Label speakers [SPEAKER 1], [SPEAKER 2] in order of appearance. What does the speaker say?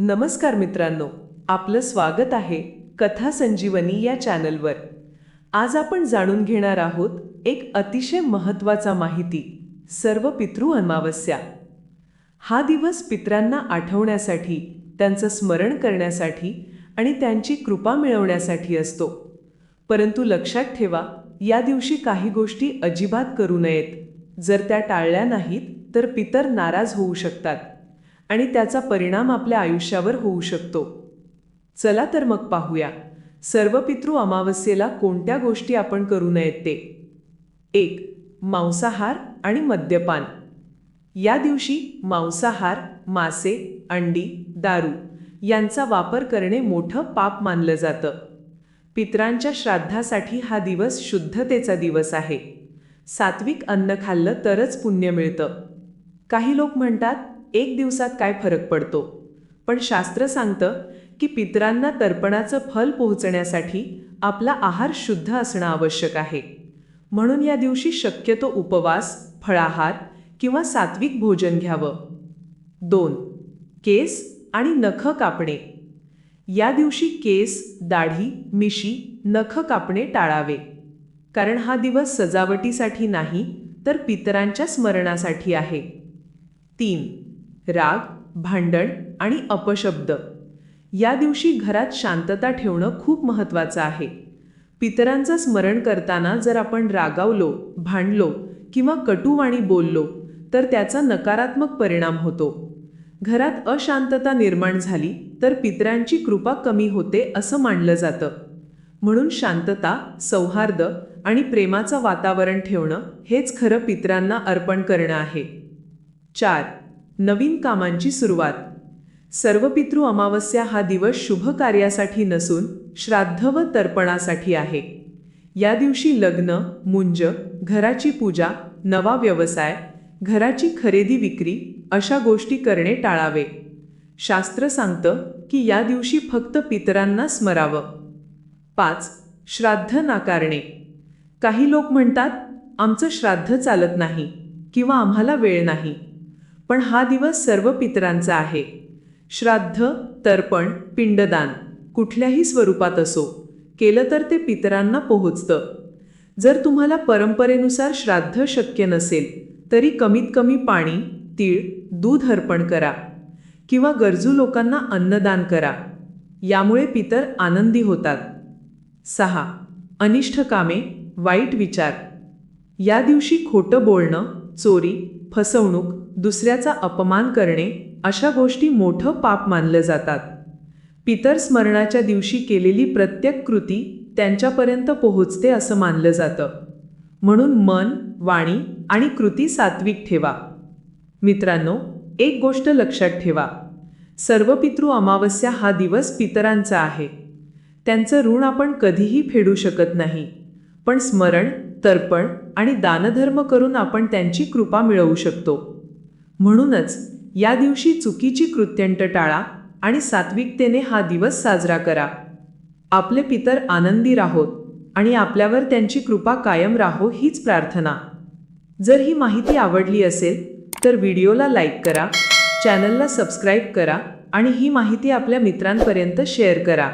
[SPEAKER 1] नमस्कार मित्रांनो आपलं स्वागत आहे कथा संजीवनी या चॅनलवर. आज आपण जाणून घेणार आहोत एक अतिशय महत्त्वाचा माहिती सर्व पितृ अमावस्या. हा दिवस पित्रांना आठवण्यासाठी त्यांचं स्मरण करण्यासाठी आणि त्यांची कृपा मिळवण्यासाठी असतो. परंतु लक्षात ठेवा या दिवशी काही गोष्टी अजिबात करू नयेत. जर त्या टाळल्या नाहीत तर पितर नाराज होऊ शकतात. आणि त्याचा परिणाम आपल्या आयुष्यावर होऊ शकतो. चला तर मग पाहूया. सर्व पितृ अमावस्येला कोणत्या गोष्टी आपण करू नयेत ते? एक मांसाहार आणि मद्यपान. या दिवशी मांसाहार मासे अंडी दारू यांचा वापर करणे मोठं पाप मानलं जातं. पित्रांच्या श्राद्धासाठी हा दिवस शुद्धतेचा दिवस आहे. सात्विक अन्न खाल्लं तरच पुण्य मिळतं. काही लोक म्हणतात एक दिवसात काय फरक पडतो? पण शास्त्र सांगतं की पितरांना तर्पणाचं फल पोहोचण्यासाठी आपला आहार शुद्ध असणं आवश्यक आहे. म्हणून या दिवशी शक्यतो उपवास फळाहार किंवा सात्विक भोजन घ्यावं. दोन केस आणि नख कापणे. या दिवशी केस दाढी मिशी नख कापणे टाळावे. कारण हा दिवस सजावटीसाठी नाही तर पितरांच्या स्मरणासाठी आहे. तीन राग भांडण आणि अपशब्द. या दिवशी घरात शांतता ठेवणं खूप महत्त्वाचं आहे. पितरांचं स्मरण करताना जर आपण रागावलो भांडलो किंवा कटुवाणी बोललो तर त्याचा नकारात्मक परिणाम होतो. घरात अशांतता निर्माण झाली तर पितरांची कृपा कमी होते असं मानलं जातं. म्हणून शांतता सौहार्द आणि प्रेमाचं वातावरण ठेवणं हेच खरं पितरांना अर्पण करणं आहे. चार नवीन कामांची सुरुवात. सर्व पितृ अमावस्या हा दिवस शुभ कार्यासाठी नसून श्राद्ध व तर्पणासाठी आहे. या दिवशी लग्न मुंज घराची पूजा नवा व्यवसाय घराची खरेदी विक्री अशा गोष्टी करणे टाळावे. शास्त्र सांगतं की या दिवशी फक्त पितरांना स्मरावं. पाच श्राद्ध नाकारणे. काही लोक म्हणतात आमचं श्राद्ध चालत नाही किंवा आम्हाला वेळ नाही. पण हा दिवस सर्व पितरांचा आहे. श्राद्ध तर्पण पिंडदान कुठल्याही स्वरूपात असो केलं तर ते पितरांना पोहोचतं. जर तुम्हाला परंपरेनुसार श्राद्ध शक्य नसेल तरी कमीत कमी पाणी तीळ दूध अर्पण करा किंवा गरजू लोकांना अन्नदान करा. यामुळे पितर आनंदी होतात. सहा. अनिष्ट कामे वाईट विचार. या दिवशी खोटं बोलणं चोरी फसवणूक दुसऱ्याचा अपमान करणे अशा गोष्टी मोठं पाप मानलं जातात. पितर स्मरणाच्या दिवशी केलेली प्रत्येक कृती त्यांच्यापर्यंत पोहोचते असं मानलं जातं. म्हणून मन वाणी आणि कृती सात्विक ठेवा. मित्रांनो एक गोष्ट लक्षात ठेवा. सर्व पितृ अमावस्या हा दिवस पितरांचा आहे. त्यांचं ऋण आपण कधीही फेडू शकत नाही. पण स्मरण तर्पण आणि दानधर्म करून आपण त्यांची कृपा मिळवू शकतो. म्हणूनच या दिवशी चुकीची कृत्यंट टाळा आणि सात्विकतेने हा दिवस साजरा करा. आपले पितर आनंदी राहोत आणि आपल्यावर त्यांची कृपा कायम राहो हीच प्रार्थना. जर ही माहिती आवडली असेल तर व्हिडिओला लाईक करा चॅनलला सबस्क्राईब करा आणि ही माहिती आपल्या मित्रांपर्यंत शेअर करा.